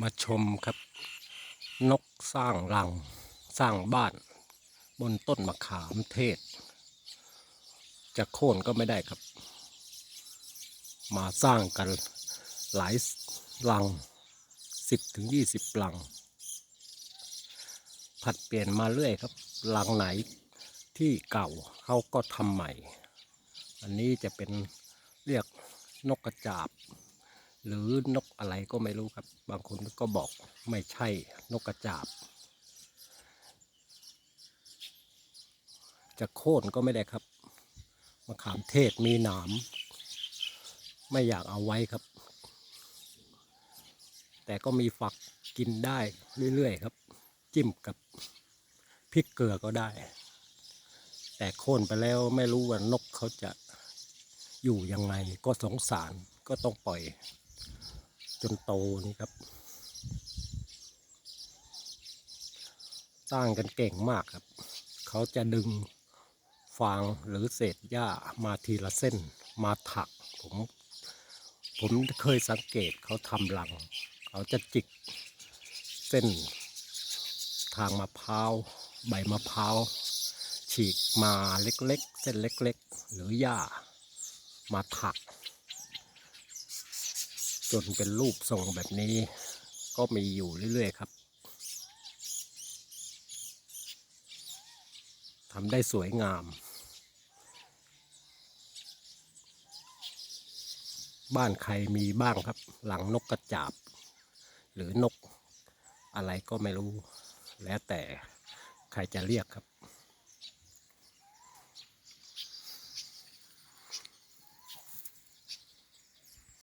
มาชมครับ นกสร้างรังสร้างบ้าน บนต้นมะขามเทศ จะโค่นก็ไม่ได้ครับ มาสร้างกันหลายรังสิบถึงยี่สิบรัง ผัดเปลี่ยนมาเรื่อยครับรังไหนที่เก่าเขาก็ทำใหม่ อันนี้จะเป็นเรียกนกกระจาบ หรือนกอะไรก็ไม่รู้ครับ บางคนก็บอกไม่ใช่นกกระจาบ จะโค่นก็ไม่ได้ครับมะขามเทศมีหนาม ไม่อยากเอาไว้ครับ แต่ก็มีฝักกินได้เรื่อยๆครับ จิ้มกับพริกเกลือก็ได้ แต่โค่นไปแล้วไม่รู้ว่านกเขาจะอยู่ยังไงก็สงสารก็ต้องปล่อย จนโตนี่ครับ สร้างกันเก่งมากครับ เขาจะดึงฟางหรือเศษหญ้ามาทีละเส้นมาถัก ผมผมเคยสังเกตเขาทำรัง เขาจะจิกเส้น ทางมะพร้าวใบมะพร้าวฉีกมาเล็กๆ เส้นเล็ก ๆ หรือหญ้ามาถัก จนเป็นรูปทรงแบบนี้ ก็มีอยู่เรื่อย ๆ ครับทำได้สวยงาม บ้านใครมีบ้างครับ หลังนกกระจาบ หรือนกอะไรก็ไม่รู้ แล้วแต่ใครจะเรียกครับ